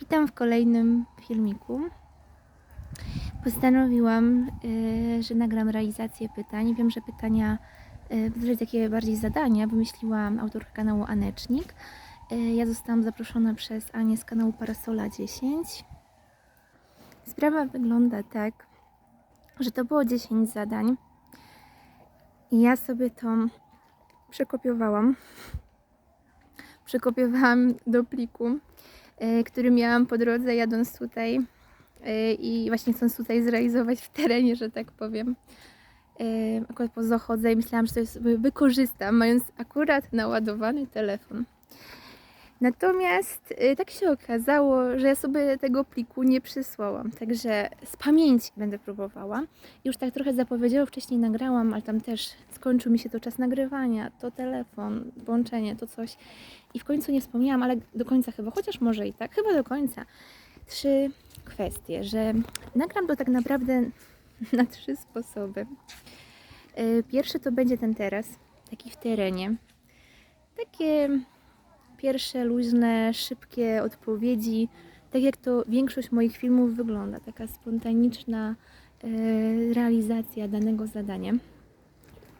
Witam w kolejnym filmiku. Postanowiłam, y, że nagram realizację pytań. Wiem, że pytania, jest takie bardziej zadania, wymyśliłam autorka kanału Anecznik. Y, Ja zostałam zaproszona przez Anię z kanału Parasola 10. Sprawa wygląda tak, że to było 10 zadań. I ja sobie to przekopiowałam. Przekopiowałam do pliku który miałam po drodze jadąc tutaj e, i właśnie chcąc tutaj zrealizować w terenie, że tak powiem. E, Akurat po zachodzę i myślałam, że to jest, wykorzystam, mając akurat naładowany telefon. Natomiast e, tak się okazało, że ja sobie tego pliku nie przysłałam, także z pamięci będę próbowała. Już tak trochę zapowiedziało, wcześniej nagrałam, ale tam też skończył mi się to czas nagrywania, to telefon, włączenie, to coś. I w końcu nie wspomniałam, ale do końca chyba, chociaż może i tak, chyba do końca. Trzy kwestie, że nagram to tak naprawdę na trzy sposoby. Yy, Pierwszy to będzie ten teraz, taki w terenie. Takie pierwsze luźne, szybkie odpowiedzi, tak jak to większość moich filmów wygląda, taka spontaniczna yy, realizacja danego zadania.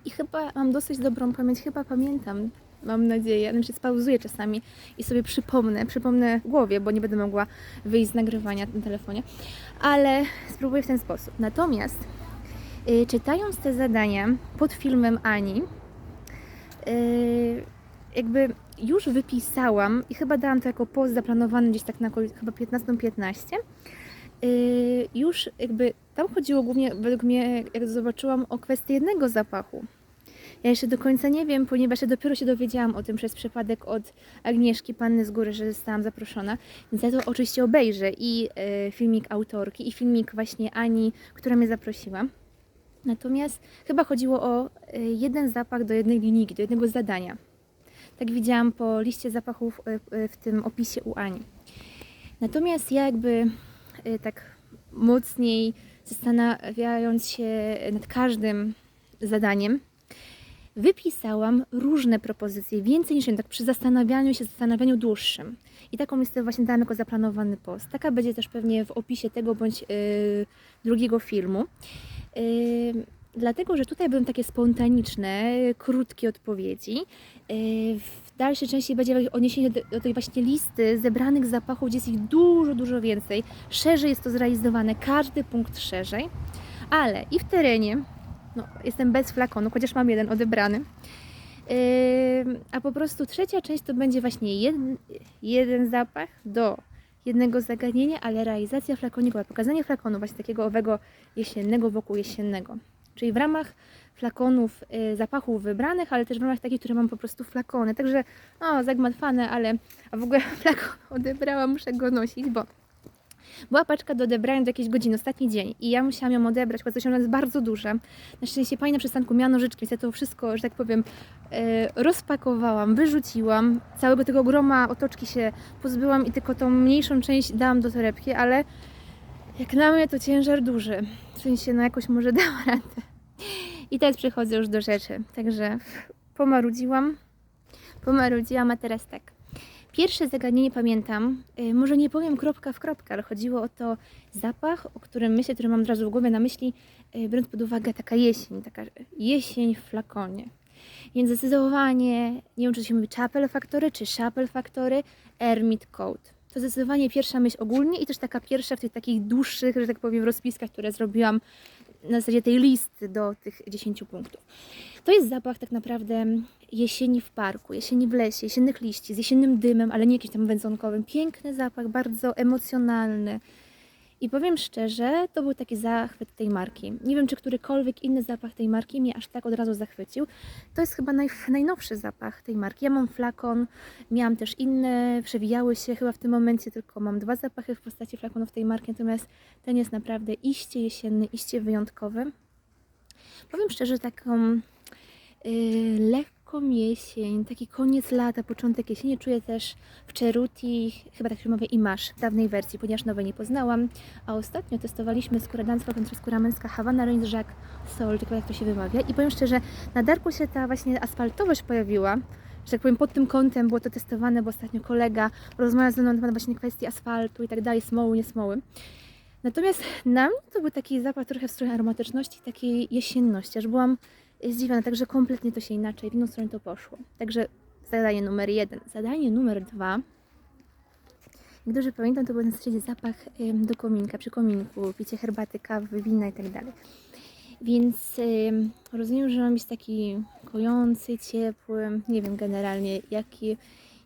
I chyba mam dosyć dobrą pamięć, chyba pamiętam, mam nadzieję, znaczy spauzuję czasami i sobie przypomnę, przypomnę w głowie, bo nie będę mogła wyjść z nagrywania na telefonie, ale spróbuję w ten sposób. Natomiast yy, czytając te zadania pod filmem Ani, yy, jakby już wypisałam i chyba dałam to jako post zaplanowany gdzieś tak na chyba 15-15. Yy, już jakby tam chodziło głównie według mnie, jak zobaczyłam, o kwestię jednego zapachu. Ja jeszcze do końca nie wiem, ponieważ ja dopiero się dowiedziałam o tym przez przypadek od Agnieszki Panny z Góry, że zostałam zaproszona. Więc ja to oczywiście obejrzę i e, filmik autorki, i filmik właśnie Ani, która mnie zaprosiła. Natomiast chyba chodziło o e, jeden zapach do jednej linijki, do jednego zadania. Tak widziałam po liście zapachów e, e, w tym opisie u Ani. Natomiast ja jakby e, tak mocniej zastanawiając się nad każdym zadaniem, wypisałam różne propozycje, więcej niż jedno, tak przy zastanawianiu się, zastanawianiu dłuższym. I taką listę właśnie dałam jako zaplanowany post. Taka będzie też pewnie w opisie tego bądź yy, drugiego filmu. Yy, dlatego, że tutaj będą takie spontaniczne, krótkie odpowiedzi. Yy, w dalszej części będzie odniesienie do, tej właśnie listy zebranych zapachów, gdzie jest ich dużo, dużo więcej. Szerzej jest to zrealizowane, każdy punkt szerzej. Ale i w terenie, no, jestem bez flakonu, chociaż mam jeden odebrany. Yy, a po prostu trzecia część to będzie właśnie jeden, jeden zapach do jednego zagadnienia, ale realizacja flakonikowa, pokazanie flakonu właśnie takiego owego jesiennego wokół jesiennego. Czyli w ramach flakonów y, zapachów wybranych, ale też w ramach takich, które mam po prostu flakony. Także o, zagmatwane, ale a w ogóle flakon odebrałam, muszę go nosić, bo była paczka do odebrania do jakiejś godziny, ostatni dzień i ja musiałam ją odebrać, chociaż ona jest bardzo duża. Na szczęście pani na przystanku miała nożyczki, więc ja to wszystko, że tak powiem, e, rozpakowałam, wyrzuciłam. Całego tego groma otoczki się pozbyłam i tylko tą mniejszą część dałam do torebki, ale jak na mnie to ciężar duży. W sensie, no jakoś może dałam radę. I teraz przechodzę już do rzeczy. Także pomarudziłam, pomarudziłam, a teraz tak. Pierwsze zagadnienie pamiętam, y, może nie powiem kropka w kropkę, ale chodziło o to zapach, o którym myślę, który mam od razu w głowie na myśli, y, biorąc pod uwagę taka jesień, taka jesień w flakonie. Więc zdecydowanie, nie wiem czy się mówi Chapel Factory, czy Chapel Factory, Hermit Coat. To zdecydowanie pierwsza myśl ogólnie i też taka pierwsza w tych takich dłuższych, że tak powiem, rozpiskach, które zrobiłam na zasadzie tej listy do tych 10 punktów. To jest zapach tak naprawdę jesieni w parku, jesieni w lesie, jesiennych liści, z jesiennym dymem, ale nie jakimś tam wędzonkowym. Piękny zapach, bardzo emocjonalny. I powiem szczerze, to był taki zachwyt tej marki. Nie wiem, czy którykolwiek inny zapach tej marki mnie aż tak od razu zachwycił. To jest chyba naj, najnowszy zapach tej marki. Ja mam flakon, miałam też inne, przewijały się chyba w tym momencie, tylko mam dwa zapachy w postaci flakonów tej marki, natomiast ten jest naprawdę iście jesienny, iście wyjątkowy. Powiem szczerze, taką yy, lekką jesień, taki koniec lata, początek jesieni. Czuję też w Ceruti, chyba tak się mówi Imasz, w dawnej wersji, ponieważ nowej nie poznałam, a ostatnio testowaliśmy skóra damska kontra skóra męska Havana Range Jack Soul, tylko jak to się wymawia. I powiem szczerze, na darku się ta właśnie asfaltowość pojawiła, że tak powiem, pod tym kątem było to testowane, bo ostatnio kolega rozmawiał ze mną na temat właśnie kwestii asfaltu i tak dalej, smoły, nie smoły. Natomiast na mnie to był taki zapach trochę w stronę aromatyczności, takiej jesienności, aż byłam zdziwiona, także kompletnie to się inaczej, w inną stronę to poszło. Także zadanie numer jeden. Zadanie numer dwa. Jak dobrze pamiętam, to był na zasadzie zapach do kominka, przy kominku, picie herbaty, kawy, wina tak dalej. Więc em, rozumiem, że mam być taki kojący, ciepły, nie wiem generalnie jaki,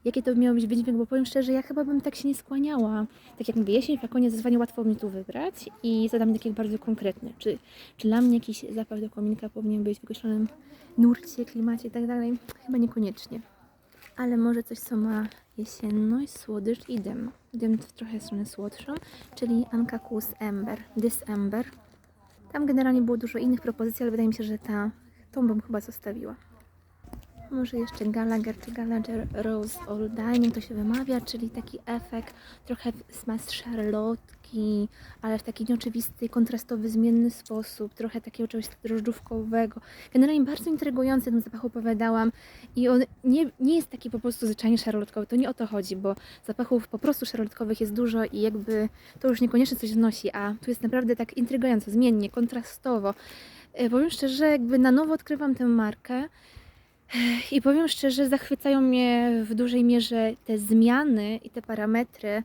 jakie to miało być wydźwięk, bo powiem szczerze, ja chyba bym tak się nie skłaniała. Tak jak mówię, jesień, flakonie zdecydowanie łatwo mi tu wybrać i zadam taki bardzo konkretny. Czy, czy dla mnie jakiś zapach do kominka powinien być w określonym nurcie, klimacie i tak dalej? Chyba niekoniecznie. Ale może coś, co ma jesienność, słodycz i dym. Dym w trochę stronę słodszą, czyli Ankakus Ember, This Ember. Tam generalnie było dużo innych propozycji, ale wydaje mi się, że ta, tą bym chyba zostawiła. Może jeszcze Gallagher czy Gallagher Rose Old Dining to się wymawia, czyli taki efekt trochę smak szarlotki, ale w taki nieoczywisty, kontrastowy, zmienny sposób, trochę takiego czegoś drożdżówkowego. Generalnie bardzo intrygujący ten zapach opowiadałam i on nie, nie jest taki po prostu zwyczajnie szarlotkowy, to nie o to chodzi, bo zapachów po prostu szarlotkowych jest dużo i jakby to już niekoniecznie coś wnosi, a tu jest naprawdę tak intrygująco, zmiennie, kontrastowo. E, Powiem szczerze, jakby na nowo odkrywam tę markę. I powiem szczerze, zachwycają mnie w dużej mierze te zmiany i te parametry.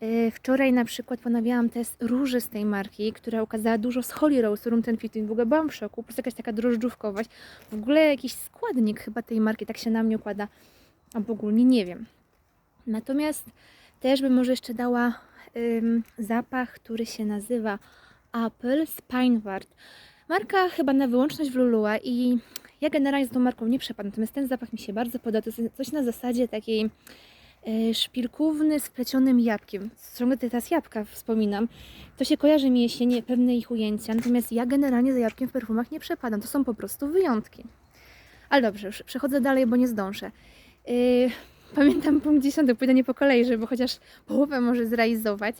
Yy, Wczoraj na przykład ponawiałam test róży z tej marki, która ukazała dużo z Holy Rose Room Ten Fitting. W ogóle byłam w szoku, plus jakaś taka drożdżówkowość. W ogóle jakiś składnik chyba tej marki tak się na mnie układa, albo ogólnie nie wiem. Natomiast też bym może jeszcze dała ym, zapach, który się nazywa Apple Spineward. Marka chyba na wyłączność w Lulua i ja generalnie z tą marką nie przepadam, natomiast ten zapach mi się bardzo podoba. To jest coś na zasadzie takiej e, szpilkówny z plecionym jabłkiem. Ciągle teraz jabłka wspominam. To się kojarzy mi jesienie, pewne ich ujęcia, natomiast ja generalnie za jabłkiem w perfumach nie przepadam. To są po prostu wyjątki. Ale dobrze, już przechodzę dalej, bo nie zdążę. Yy, pamiętam punkt 10, pójdę nie po kolei, żeby chociaż połowę może zrealizować.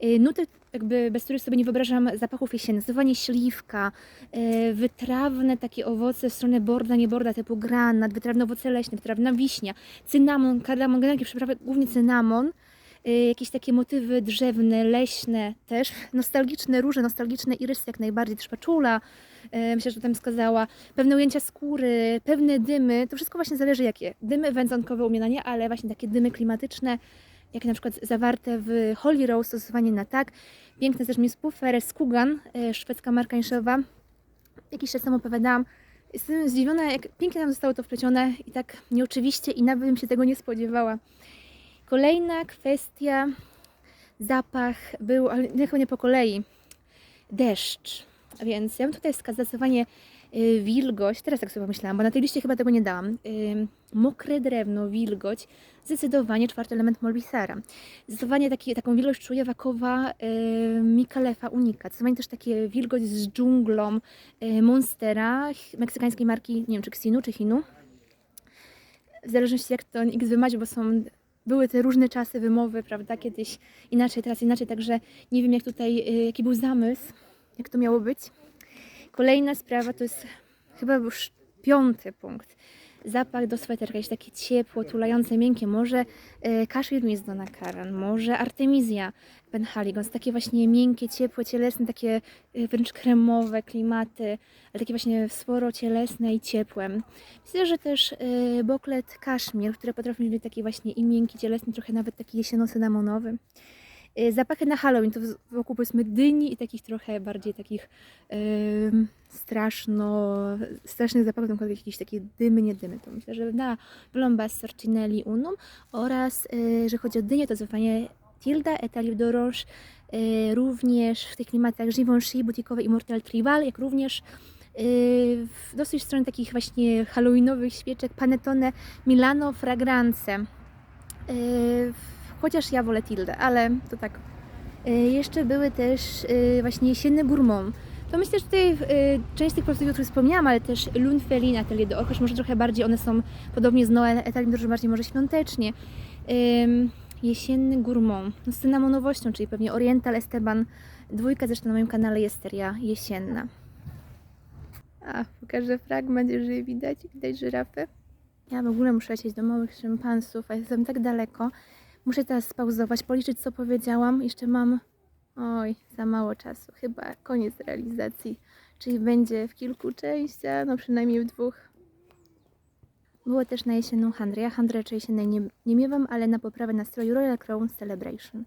Yy, nuty, jakby, bez których sobie nie wyobrażam zapachów jesiennych. Zdecydowanie śliwka, yy, wytrawne takie owoce w stronę borda, nie borda, typu granat, wytrawne owoce leśne, wytrawna wiśnia, cynamon, kardamon, generalnie przyprawy, głównie cynamon. Yy, jakieś takie motywy drzewne, leśne też, nostalgiczne róże, nostalgiczne irysy jak najbardziej, też paczula, myślę, że tam wskazała, pewne ujęcia skóry, pewne dymy, to wszystko właśnie zależy jakie. Dymy wędzonkowe u ale właśnie takie dymy klimatyczne, jak na przykład zawarte w Holy Rose, stosowanie na tak. Piękny też mi spuffer Skugan, yy, szwedzka marka niszowa. Jakiś czas temu opowiadałam, Jestem zdziwiona, jak pięknie nam zostało to wplecione i tak nieoczywiście i nawet bym się tego nie spodziewała. Kolejna kwestia, zapach był, ale chyba nie po kolei, deszcz. Więc ja bym tutaj wskazała wilgoć, teraz tak sobie pomyślałam, bo na tej liście chyba tego nie dałam. Y, mokre drewno, wilgoć, zdecydowanie czwarty element Molbisara. Zdecydowanie taki, taką wilgoć czuje wakowa y, Mikalefa Unika. Zdecydowanie też takie wilgoć z dżunglą y, Monstera, meksykańskiej marki, nie wiem czy Xinu czy Hinu. W zależności jak to X wymawiać, bo są były te różne czasy wymowy, prawda, kiedyś inaczej, teraz inaczej, także nie wiem jak tutaj, y, jaki był zamysł, jak to miało być. Kolejna sprawa to jest chyba już piąty punkt. Zapach do sweterka, jakieś takie ciepło, tulające, miękkie, może y, kaszmir z Donna Karan, może artemizja Penhaligon, takie właśnie miękkie, ciepłe, cielesne, takie y, wręcz kremowe klimaty, ale takie właśnie sporo cielesne i ciepłe. Myślę, że też y, boklet kaszmir, które potrafią być taki właśnie i miękki, cielesny, trochę nawet taki jesienno-cynamonowy. Y, Zapachy na Halloween to wokół powiedzmy dyni i takich trochę bardziej takich ym, straszno, strasznych zapachów, na przykład jakieś takie dymy, nie dymy. To myślę, że na Blombas Sorcinelli Unum oraz, y, że chodzi o dynię, to zdecydowanie Tilda, Etaliu d'Orange, y, również w tych klimatach Givenchy, butikowe Immortal Tribal, jak również y, w dosyć stron takich właśnie halloweenowych świeczek Panettone Milano Fragrance. Chociaż ja wolę Tildę, ale to tak. Y, Jeszcze były też y, właśnie jesienne gourmand. To myślę, że tutaj y, część tych produktów, o których wspomniałam, ale też Lunfelin, Atelier de Orchesz, może trochę bardziej, one są podobnie z Noel, Etalin trochę bardziej może świątecznie. Jesienny gourmand, no z cynamonowością, czyli pewnie Oriental Esteban. Dwójka zresztą na moim kanale jest seria jesienna. A, pokażę fragment, jeżeli widać, widać żyrafę. Ja w ogóle muszę lecieć do małych szympansów, a jestem tak daleko. Muszę teraz spauzować, policzyć co powiedziałam. Jeszcze mam, oj, za mało czasu. Chyba koniec realizacji. Czyli będzie w kilku częściach, no przynajmniej w dwóch. Było też na jesienną handrę. Ja handrę raczej jesiennej nie, nie miewam, ale na poprawę nastroju Royal Crown Celebration.